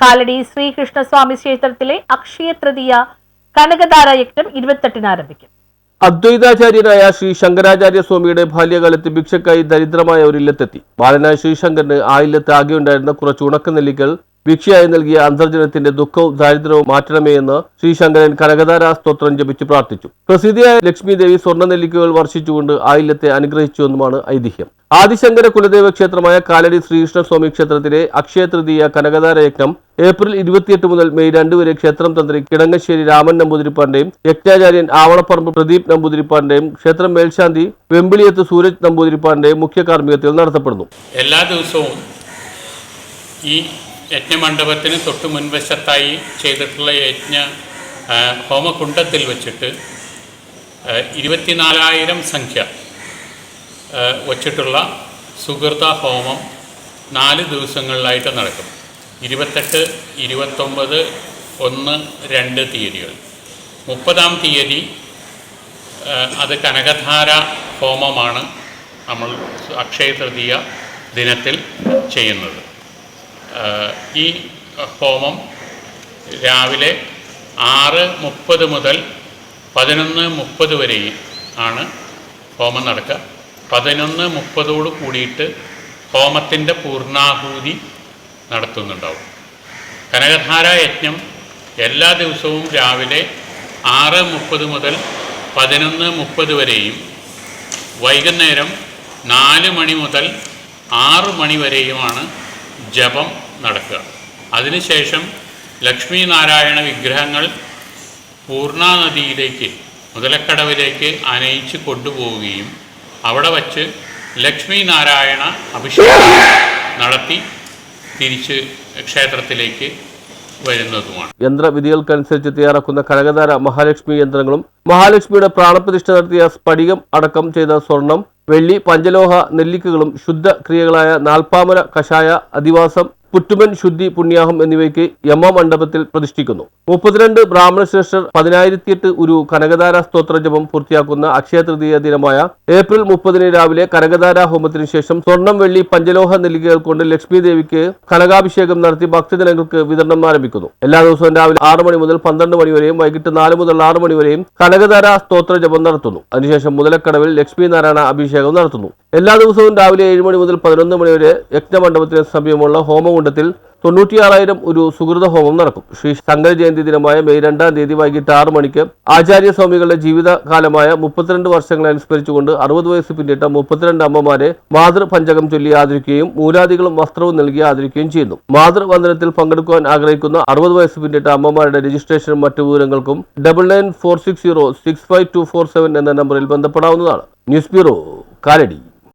കാലടി ശ്രീകൃഷ്ണസ്വാമി ക്ഷേത്രത്തിലെ അക്ഷയ തൃതീയ കനകധാര യജ്ഞം ഇരുപത്തെട്ടിന് ആരംഭിക്കും. അദ്വൈതാചാര്യനായ ശ്രീ ശങ്കരാചാര്യ സ്വാമിയുടെ ബാല്യകാലത്ത് ഭിക്ഷക്കായി ദരിദ്രമായ ഒരു ഇല്ലത്തെത്തി. ബാലനായ ശ്രീശങ്കറിന് ആ ഇല്ലത്ത് ആകെയുണ്ടായിരുന്ന കുറച്ച് ഉണക്കനെല്ലിക്കൽ ഭിക്ഷയായി നൽകിയ അന്തർജനത്തിന്റെ ദുഃഖവും ദാരിദ്ര്യവും മാറ്റണമേ എന്ന് ശ്രീശങ്കരൻ കനകധാര സ്തോത്രം ജപിച്ച് പ്രാർത്ഥിച്ചു. പ്രസിദ്ധിയായ ലക്ഷ്മി ദേവി സ്വർണ നെല്ലിക്കകൾ വർഷിച്ചുകൊണ്ട് ആയില്യത്തെ അനുഗ്രഹിച്ചുവെന്നുമാണ് ഐതിഹ്യം. ആദിശങ്കര കുലദേവ ക്ഷേത്രമായ കാലടി ശ്രീകൃഷ്ണസ്വാമി ക്ഷേത്രത്തിലെ അക്ഷയ തൃതീയ കനകധാര യജ്ഞം ഏപ്രിൽ ഇരുപത്തിയെട്ട് മുതൽ മെയ് രണ്ട് വരെ ക്ഷേത്രം തന്ത്രി കിടങ്ങശ്ശേരി രാമൻ നമ്പൂതിരിപ്പാന്റെയും യജ്ഞാചാര്യൻ ആവണപ്പറമ്പ് പ്രദീപ് നമ്പൂതിരിപ്പാന്റെയും ക്ഷേത്രം മേൽശാന്തി വെമ്പിളിയത്ത് സൂരജ് നമ്പൂതിരിപ്പാന്റെയും മുഖ്യ കാർമ്മികത്തിൽ നടത്തപ്പെടുന്നു. എല്ലാ ദിവസവും ഈ യജ്ഞമണ്ഡപത്തിന് തൊട്ട് മുൻവശത്തായി ചെയ്തിട്ടുള്ള യജ്ഞ ഹോമകുണ്ടത്തിൽ വെച്ചിട്ട് ഇരുപത്തിനാലായിരം സംഖ്യ വച്ചിട്ടുള്ള സുഹൃത ഹോമം നാല് ദിവസങ്ങളിലായിട്ട് നടക്കും. ഇരുപത്തെട്ട് ഇരുപത്തൊമ്പത് ഒന്ന് രണ്ട് തീയതികൾ. മുപ്പതാം തീയതി അത് കനകധാര ഹോമമാണ് നമ്മൾ അക്ഷയ തൃതീയ ദിനത്തിൽ ചെയ്യുന്നത്. ഈ ഹോമം രാവിലെ ആറ് മുപ്പത് മുതൽ പതിനൊന്ന് മുപ്പത് വരെയും ആണ് ഹോമം നടക്കുക. പതിനൊന്ന് മുപ്പതോട് കൂടിയിട്ട് ഹോമത്തിന്റെ പൂർണാഹൂതി നടത്തുന്നുണ്ടാവും. കനകധാര യജ്ഞം എല്ലാ ദിവസവും രാവിലെ ആറ് മുപ്പത് മുതൽ പതിനൊന്ന് മുപ്പത് വരെയും വൈകുന്നേരം നാല് മണി മുതൽ ആറ് മണി വരെയുമാണ് ജപം നടക്കുക. അതിനുശേഷം ലക്ഷ്മി നാരായണ വിഗ്രഹങ്ങൾ പൂർണാനദിയിലേക്ക് മുതലക്കടവിലേക്ക് അനയിച്ച് കൊണ്ടുപോവുകയും അവിടെ വച്ച് ലക്ഷ്മി നാരായണ അഭിഷേകം നടത്തി തിരിച്ച് ക്ഷേത്രത്തിലേക്ക് യന്ത്രവിധികൾക്കനുസരിച്ച് തയ്യാറാക്കുന്ന കനകധാര മഹാലക്ഷ്മി യന്ത്രങ്ങളും മഹാലക്ഷ്മിയുടെ പ്രാണപ്രതിഷ്ഠ നടത്തിയ സ്ഫടികം അടക്കം ചെയ്ത സ്വർണം വെള്ളി പഞ്ചലോഹ നെല്ലിക്കകളും ശുദ്ധ ക്രിയകളായ നാൽപ്പാമര കഷായ അധിവാസം പുറ്റുമൻ ശുദ്ധി പുണ്യാഹം എന്നിവയ്ക്ക് യമ മണ്ഡപത്തിൽ പ്രതിഷ്ഠിക്കുന്നു. മുപ്പത്തിരണ്ട് ബ്രാഹ്മണ ശ്രേഷ്ഠർ പതിനായിരത്തിയെട്ട് ഒരു കനകധാര സ്തോത്ര ജപം പൂർത്തിയാക്കുന്ന അക്ഷയ തൃതീയ ദിനമായ ഏപ്രിൽ മുപ്പതിന് രാവിലെ കനകധാര ഹോമത്തിന് ശേഷം സ്വർണം വെള്ളി പഞ്ചലോഹ നെല്ലികകൾ കൊണ്ട് ലക്ഷ്മി ദേവിക്ക് കനകാഭിഷേകം നടത്തി ഭക്തജനങ്ങൾക്ക് വിതരണം ആരംഭിക്കുന്നു. എല്ലാ ദിവസവും രാവിലെ ആറ് മണി മുതൽ പന്ത്രണ്ട് മണി വരെയും വൈകിട്ട് നാല് മുതൽ ആറ് മണി വരെയും കനകധാര സ്തോത്ര ജപം നടത്തുന്നു. അതിനുശേഷം മുതലക്കടവിൽ ലക്ഷ്മി നാരായണ അഭിഷേകം നടത്തുന്നു. എല്ലാ ദിവസവും രാവിലെ ഏഴ് മണി മുതൽ പതിനൊന്ന് മണി വരെ യജ്ഞമണ്ഡപത്തിന് സമീപമുള്ള ഹോമകുണ്ടത്തിൽ തൊണ്ണൂറ്റിയാറായിരം ഒരു സുഹൃത ഹോമം നടക്കും. ശ്രീ ശങ്കര ജയന്തി ദിനമായ മെയ് രണ്ടാം തീയതി വൈകിട്ട് ആറ് മണിക്ക് ആചാര്യസ്വാമികളുടെ ജീവിതകാലമായ മുപ്പത്തിരണ്ട് വർഷങ്ങളെ അനുസ്മരിച്ചുകൊണ്ട് അറുപത് വയസ്സ് പിന്നിട്ട മുപ്പത്തിരണ്ട് അമ്മമാരെ മാതൃപഞ്ചകം ചൊല്ലി ആദരിക്കുകയും മൂലാദികളും വസ്ത്രവും നൽകി ആദരിക്കുകയും ചെയ്യുന്നു. മാതൃവന്ദനത്തിൽ പങ്കെടുക്കുവാൻ ആഗ്രഹിക്കുന്ന അറുപത് വയസ്സ് പിന്നിട്ട അമ്മമാരുടെ രജിസ്ട്രേഷനും മറ്റു വിവരങ്ങൾക്കും double nine four six zero six five two four seven എന്ന നമ്പറിൽ ബന്ധപ്പെടാവുന്നതാണ്. News bureau Kalady.